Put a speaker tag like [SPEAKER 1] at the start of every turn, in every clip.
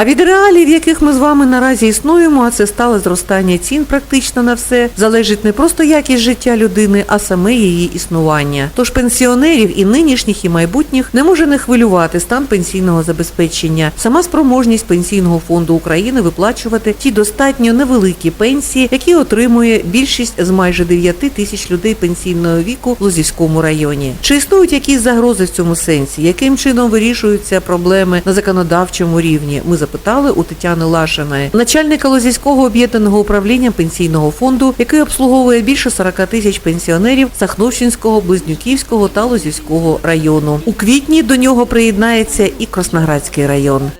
[SPEAKER 1] А від реалій, в яких ми з вами наразі існуємо, а це стале зростання цін практично на все, залежить не просто якість життя людини, а саме її існування. Тож пенсіонерів і нинішніх, і майбутніх не може не хвилювати стан пенсійного забезпечення. Сама спроможність пенсійного фонду України виплачувати ті достатньо невеликі пенсії, які отримує більшість з майже 9 тисяч людей пенсійного віку в Лозівському районі. Чи існують якісь загрози в цьому сенсі? Яким чином вирішуються проблеми на законодавчому рівні? Ми запитали у Тетяни Лашиної, начальника Лозівського об'єднаного управління пенсійного фонду, який обслуговує більше 40 тисяч пенсіонерів Сахновщинського, Близнюківського та Лозівського району. У квітні до нього приєднається і Красноградський район.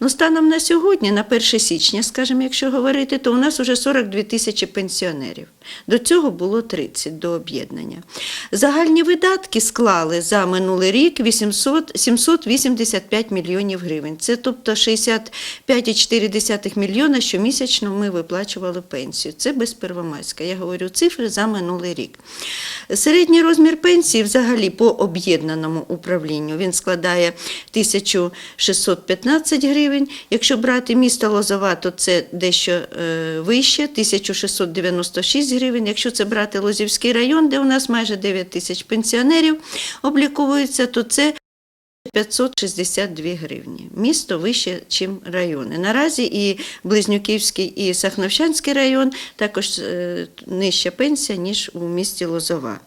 [SPEAKER 2] Ну, станом на сьогодні, на 1 січня, скажімо, якщо говорити, то у нас вже 42 тисячі пенсіонерів. До цього було 30 до об'єднання. Загальні видатки склали за минулий рік 800, 785 мільйонів гривень. Це тобто 65,4 мільйона щомісячно ми виплачували пенсію. Це без Первомайська. Я говорю цифри за минулий рік. Середній розмір пенсії взагалі по об'єднаному управлінню він складає 1615 гривень. Якщо брати місто Лозова, то це дещо е, вище 1696 гривень. Якщо це брати Лозівський район, де у нас майже 9 тисяч пенсіонерів обліковується, то це 562 гривні. Місто вище, ніж райони. Наразі і Близнюківський, і Сахновщанський район також е, нижча пенсія, ніж у місті Лозова.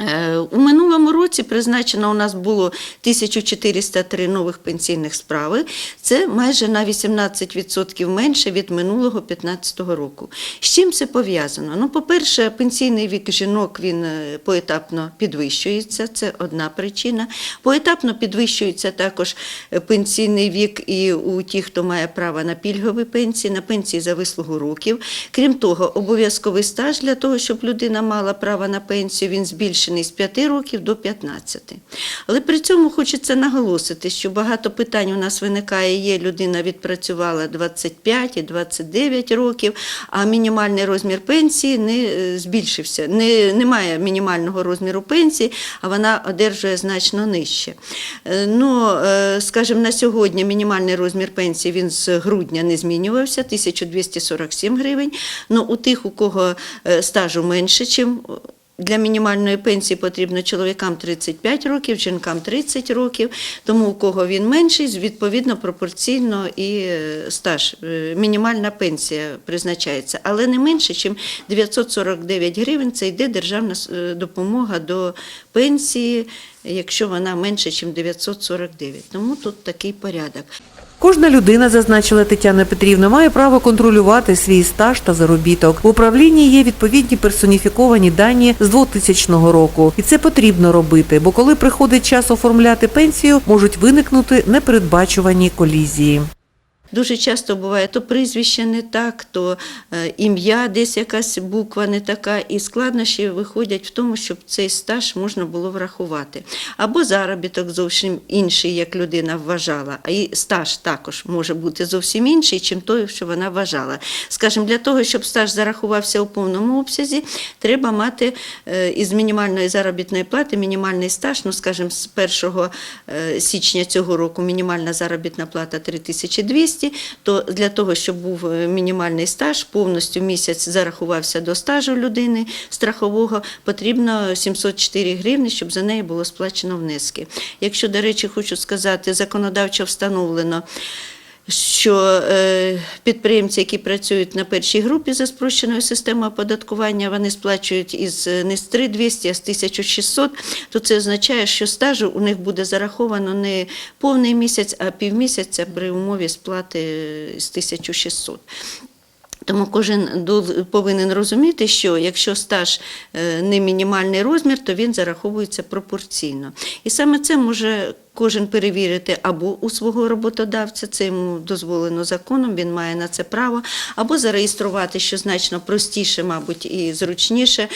[SPEAKER 2] Е, У минулому році призначено у нас було 1403 нових пенсійних справи. Це майже на 18% менше від минулого 2015 року. З чим це пов'язано? Ну, по-перше, пенсійний вік жінок він е, поетапно підвищується. Це одна причина. Поетапно підвищується також е, пенсійний вік і у тих, хто має право на пільгові пенсії, на пенсії за вислугу років. Крім того, обов'язковий стаж для того, щоб людина мала право на пенсію, він збільшений з 5 років до 15. Але при цьому хочеться наголосити, що багато питань у нас виникає. Є людина відпрацювала 25 і 29 років, а мінімальний розмір пенсії не е, збільшився. Не, немає мінімального розміру пенсії, а вона одержує значно нижче. Ну, скажімо, на сьогодні мінімальний розмір пенсії він з грудня не змінювався 1247 гривень. Ну, у тих, у кого стажу менше, чим для мінімальної пенсії потрібно чоловікам 35 років, жінкам 30 років, тому у кого він менший, відповідно пропорційно і е, стаж. е, Мінімальна пенсія призначається, але не менше, ніж 949 гривень. Це йде державна е, допомога до пенсії, якщо вона менше, ніж 949. Тому тут такий порядок.
[SPEAKER 1] Кожна людина, зазначила Тетяна Петрівна, має право контролювати свій стаж та заробіток. В управлінні є відповідні персоніфіковані дані з 2000 року, і це потрібно робити, бо коли приходить час оформляти пенсію, можуть виникнути непередбачувані колізії.
[SPEAKER 2] Дуже часто буває то прізвище не так, то е, ім'я десь якась буква не така, і складнощі виходять в тому, щоб цей стаж можна було врахувати. Або заробіток зовсім інший, як людина вважала, а і стаж також може бути зовсім інший, чим той, що вона вважала. Скажімо, для того, щоб стаж зарахувався у повному обсязі, треба мати е, із мінімальної заробітної плати мінімальний стаж, ну, скажімо, з 1 е, січня цього року мінімальна заробітна плата 3200, то для того, щоб був е, мінімальний стаж, повністю місяць зарахувався до стажу людини страхового, потрібно 704 гривні, щоб за неї було сплачено внески. Якщо, до речі, хочу сказати, законодавчо встановлено, що е, підприємці, які працюють на першій групі за спрощеною системою оподаткування, вони сплачують із е, не з 3200, а з 1600, то це означає, що стажу у них буде зараховано не повний місяць, а півмісяця при умові сплати е, з 1600. Тому кожен повинен розуміти, що якщо стаж не мінімальний розмір, то він зараховується пропорційно. І саме це може кожен перевірити або у свого роботодавця, це йому дозволено законом, він має на це право, або зареєструвати, що значно простіше, мабуть, і зручніше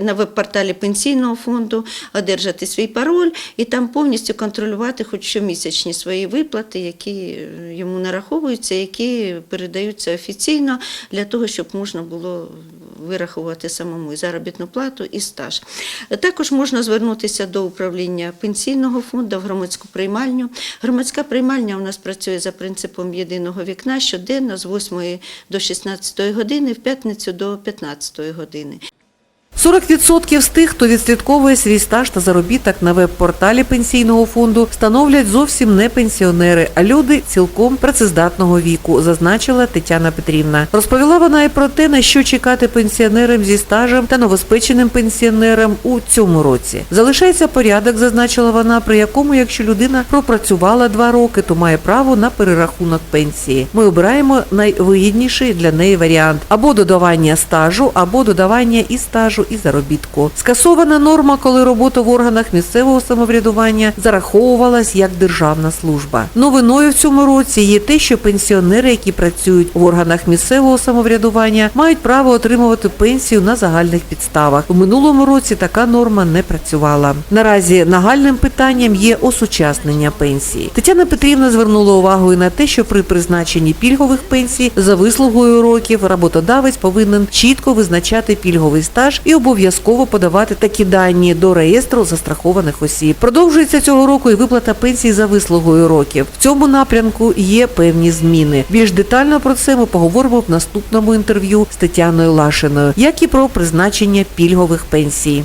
[SPEAKER 2] на веб-порталі пенсійного фонду, одержати свій пароль і там повністю контролювати хоч щомісячні свої виплати, які е, йому нараховуються, які передаються офіційно для того, щоб можна було вирахувати самому і заробітну плату, і стаж. Також можна звернутися до управління пенсійного фонду в громадську приймальню. Громадська приймальня у нас працює за принципом єдиного вікна щоденно з 8 до 16 години, в п'ятницю до 15 години.
[SPEAKER 1] 40% з тих, хто відслідковує свій стаж та заробіток на веб-порталі пенсійного фонду, становлять зовсім не пенсіонери, а люди цілком працездатного віку, зазначила Тетяна Петрівна. Розповіла вона і про те, на що чекати пенсіонерам зі стажем та новоспеченим пенсіонерам у цьому році. Залишається порядок, зазначила вона, при якому, якщо людина пропрацювала два роки, то має право на перерахунок пенсії. Ми обираємо найвигідніший для неї варіант або додавання стажу, або додавання і стажу, і заробітку. Скасована норма, коли робота в органах місцевого самоврядування зараховувалась як державна служба. Новиною в цьому році є те, що пенсіонери, які працюють в органах місцевого самоврядування, мають право отримувати пенсію на загальних підставах. У минулому році така норма не працювала. Наразі нагальним питанням є осучаснення пенсії. Тетяна Петрівна звернула увагу і на те, що при призначенні пільгових пенсій за вислугою років роботодавець повинен чітко визначати пільговий стаж і обов'язково подавати такі дані до реєстру застрахованих осіб. Продовжується цього року і виплата пенсій за вислугою років. В цьому напрямку є певні зміни. Більш детально про це ми поговоримо в наступному інтерв'ю з Тетяною Лашиною, як і про призначення пільгових пенсій.